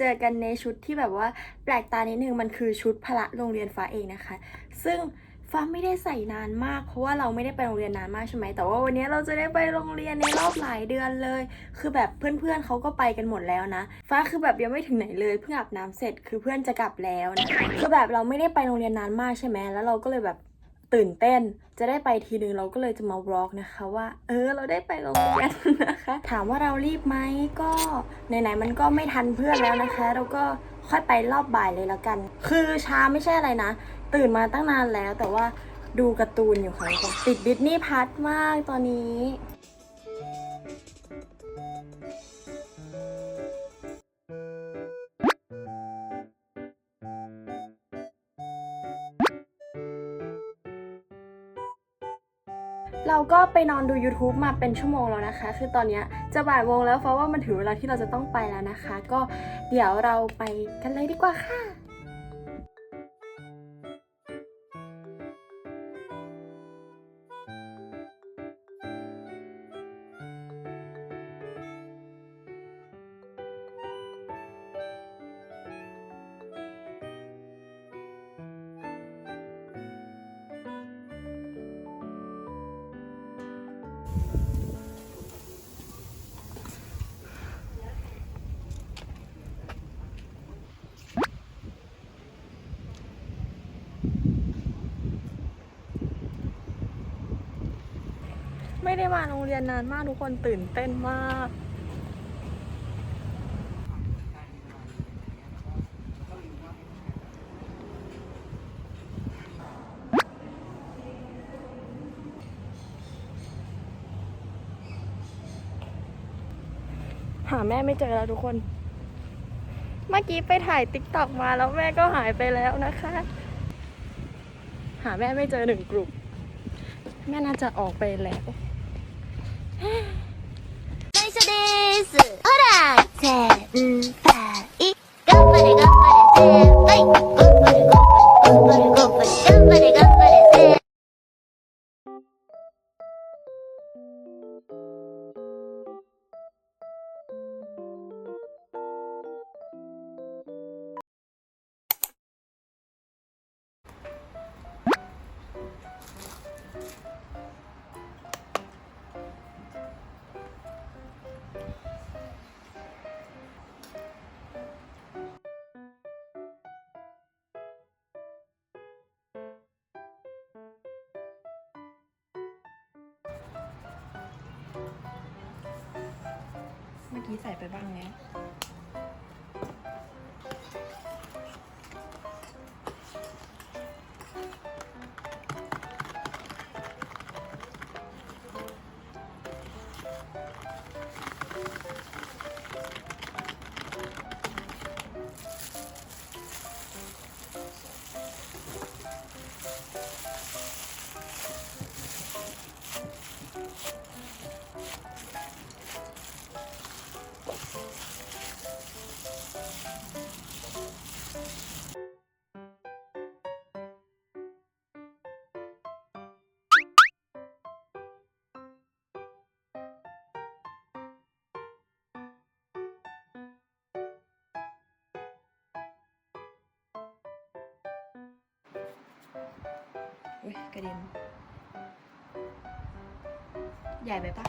เจอกันในชุดที่แบบว่าแปลกตานิดนึงมันคือชุดพละโรงเรียนฟ้าเองนะคะ ซึ่งฟ้าไม่ได้ใส่นานมาก เพราะว่าเราไม่ได้ไปโรงเรียนนานมากใช่ไหมแต่ว่าวันนี้เราจะได้ไปโรงเรียนในรอบหลายเดือนเลย คือแบบเพื่อนๆเขาก็ไปกันหมดแล้วนะ ฟ้าคือแบบยังไม่ถึงไหนเลยเพิ่งอาบน้ำเสร็จคือเพื่อนจะกลับแล้วนะคือแบบเราไม่ได้ไปโรงเรียนนานมากใช่ไหมแล้วเราก็เลยแบบ ตื่นเต้นจะได้ไปทีนึงเราก็เลยจะมาบล็อกนะคะว่า เออเราได้ไปโรงเรียนนะคะ ถามว่าเรารีบไหมก็ไหนๆมันก็ไม่ทันเพื่อนแล้วนะคะ เราก็ค่อยไปรอบบ่ายเลยแล้วกัน คือช้าไม่ใช่อะไรนะ ตื่นมาตั้งนานแล้วแต่ว่าดูการ์ตูนอยู่ค่ะติดดิสนีย์พัทมากตอนนี้ นอนดู YouTube มาเป็นชั่วโมงแล้วนะคะ คือตอนนี้จะบ่ายโมงแล้วเพราะว่ามันถึงเวลาที่เราจะต้องไปแล้วนะคะ ก็เดี๋ยวเราไปกันเลยดีกว่าค่ะ ไม่ได้มาโรงเรียนนานมากทุกคนตื่นเต้นมาก แม่ไม่เจอแล้วทุกคน เมื่อกี้ไปถ่ายติ๊กต็อกมาแล้วแม่ก็หายไปแล้วนะคะ หาแม่ไม่เจอหนึ่งกลุ่ม แม่น่าจะออกไปแล้ว 内緒です。ほら、先輩。頑 เมื่อกี้ใส่ไปบ้างแล้ว อุ้ยกระเด็น ใหญ่ไปปะ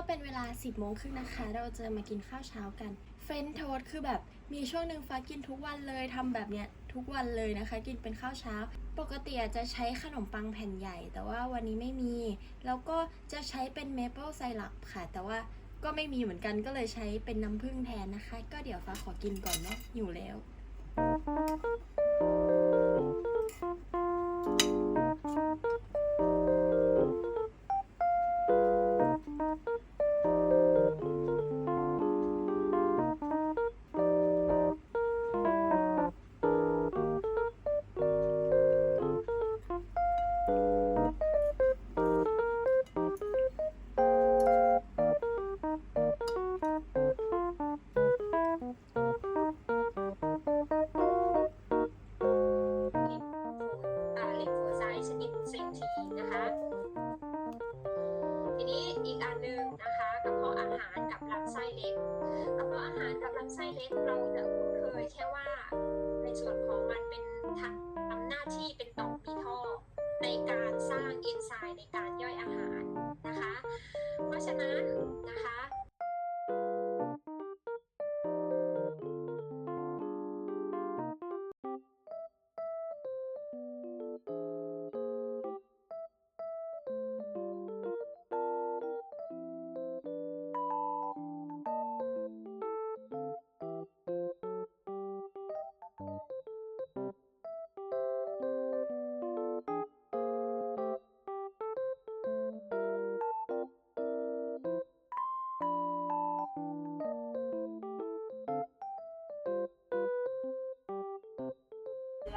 ก็เป็นเวลา 10โมงครึ่งนะคะ เราจะมากินข้าวเช้ากันเฟรนช์โทสต์คือแบบมีช่วงหนึ่งฟ้ากินทุกวันเลยทำแบบเนี้ยทุกวันเลยนะคะ กินเป็นข้าวเช้า ปกติจะใช้ขนมปังแผ่นใหญ่ แต่ว่าวันนี้ไม่มี แล้วก็จะใช้เป็นเมเปิลไซรัปค่ะ แต่ว่าก็ไม่มีเหมือนกันก็เลยใช้เป็นน้ำผึ้งแทนนะคะ ก็เดี๋ยวฟ้าขอกินก่อนเนาะหิวแล้วอ่า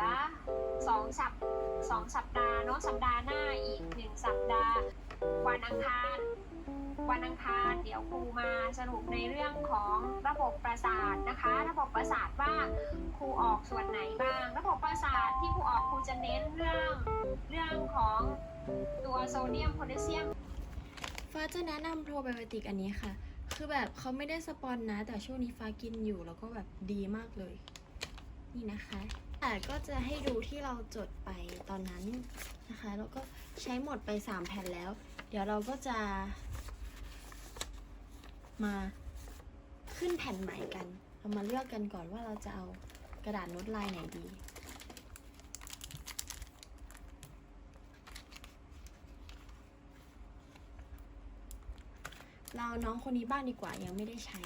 ลือสองสัปสองสัปดาห์เนาะสัปดาห์หน้าอีกหนึ่งสัปดาห์ วันอังคาร วันอังคารเดี๋ยวครูมาสรุปในเรื่องของระบบประสาทนะคะ ระบบประสาทว่าครูออกส่วนไหนบ้าง ระบบประสาทที่ครูออกครูจะเน้นเรื่องเรื่องของตัวโซเดียมโพแทสเซียมฟ้าจะแนะนำโปรไบโอติกอันนี้ค่ะ คือแบบเขาไม่ได้สปอนนะ แต่ช่วงนี้ฟ้ากินอยู่แล้วก็แบบดีมากเลย นี่นะคะ แต่ก็จะให้ดูที่เราจดไปตอนนั้นนะคะ แล้วก็ใช้หมดไป 3 แผ่นแล้ว เดี๋ยวเราก็จะ มาขึ้นแผ่นใหม่กัน เรามาเลือกกันก่อนว่าเราจะเอากระดาษโน้ตลายไหนดีเราเอาน้องคนนี้บ้างดีกว่ายังไม่ได้ใช้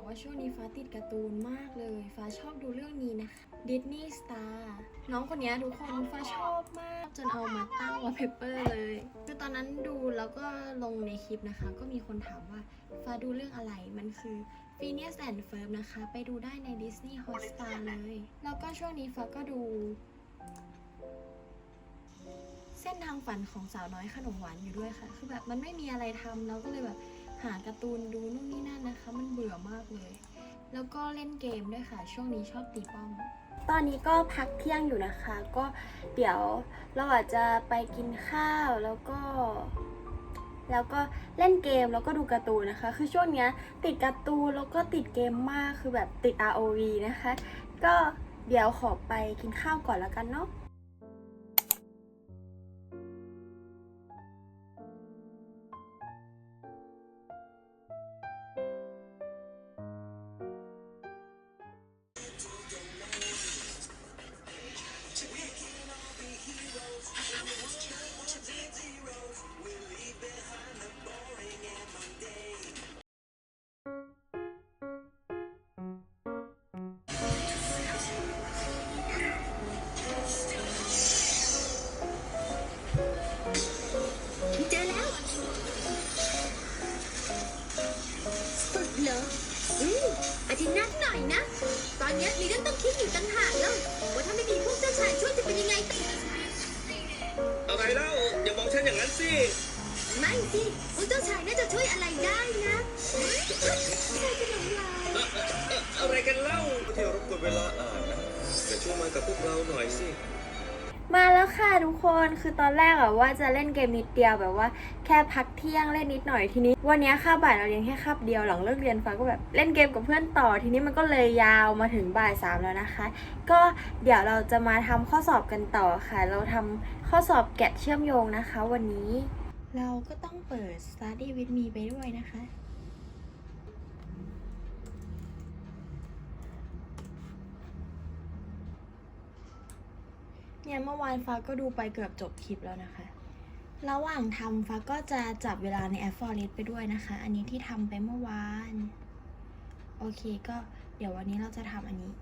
บอกว่าช่วงนี้ฟ้าติดการ์ตูนมากเลย ฟ้าชอบดูเรื่องนี้นะคะดิสนีย์สตาร์น้องคนนี้ทุกคนฟ้าชอบมาก จนเอามาตั้งวอลเปเปอร์เลยคือตอนนั้นดูแล้วก็ลงในคลิปนะคะ ก็มีคนถามว่าฟ้าดูเรื่องอะไรมันคือ Phineas and Ferb นะคะ ไปดูได้ใน Disney Hotstar เลย แล้วก็ช่วงนี้ฟ้าก็ดู เส้นทางฝันของสาวน้อยขนมหวานอยู่ด้วยค่ะ คือแบบมันไม่มีอะไรทำเราก็เลยแบบ หาการ์ตูนดูนู่นนี่นั่นนะคะ มันเบื่อมากเลย แล้วก็เล่นเกมด้วยค่ะ ช่วงนี้ชอบตีป้อม ตอนนี้ก็พักเที่ยงอยู่นะคะ ก็เดี๋ยวเราอาจจะไปกินข้าวแล้วก็ แล้วก็เล่นเกมแล้วก็ดูการ์ตูนนะคะ คือช่วงเนี้ยติดการ์ตูนแล้วก็ติดเกมมากคือแบบติด ROV นะคะ ก็เดี๋ยวขอไปกินข้าวก่อนแล้วกันเนาะ ไม่สิพวกเจ้าชายน่าจะช่วยอะไรได้นะใช่จะหลงลายเอ่อเอ่อเอ่ออะไรกันเล่าที่รบกวนเวลาอ่านนะแต่ช่วยมากับพวกเราหน่อยสิ มาแล้วค่ะทุกคนคือตอนแรกอะว่าจะเล่นเกมนิดเดียวแบบว่า แค่พักเที่ยงเล่นนิดหน่อยทีนี้ วันนี้คาบบ่ายเราเรียนแค่คาบเดียวหลังเลิกเรียนฟ้าก็แบบเล่นเกมกับเพื่อนต่อ ทีนี้มันก็เลยยาวมาถึงบ่ายสามแล้วนะคะ ก็เดี๋ยวเราจะมาทำข้อสอบกันต่อค่ะ เราทำข้อสอบแกะเชื่อมโยงนะคะ วันนี้ เราก็ต้องเปิด Study with me ไปด้วยนะคะ เนี่ยเมื่อวานฟ้าก็ดูไปเกือบจบคลิปแล้วนะคะ ระหว่างทำฟ้าก็จะจับเวลาในแอป Forest ไปด้วยนะคะ อันนี้ที่ทำไปเมื่อวาน โอเคก็เดี๋ยววันนี้เราจะทำอันนี้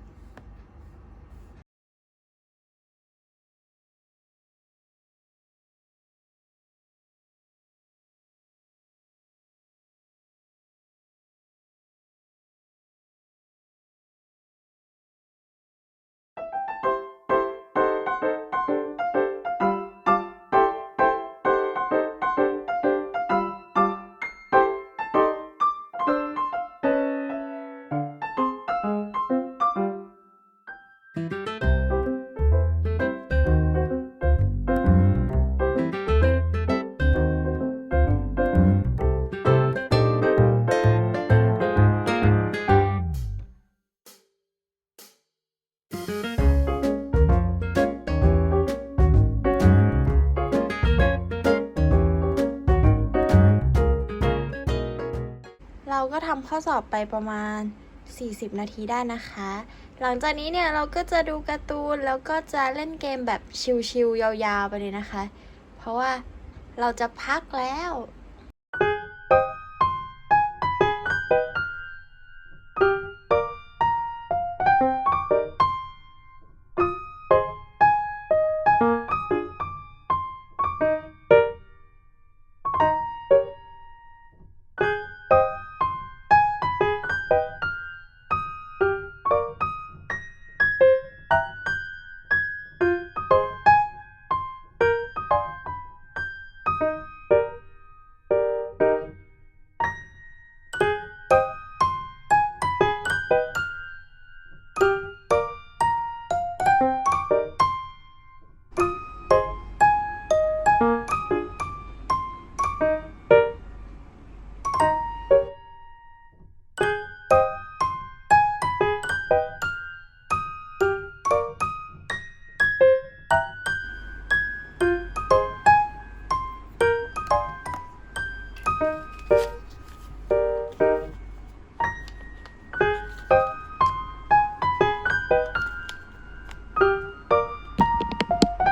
อสอบไปประมาณ 40 นาทีได้นะคะ หลังจากนี้เนี่ยเราก็จะดูการ์ตูนแล้วก็จะเล่นเกมแบบชิลๆยาวๆไปเลยนะคะ เพราะว่าเราจะพักแล้ว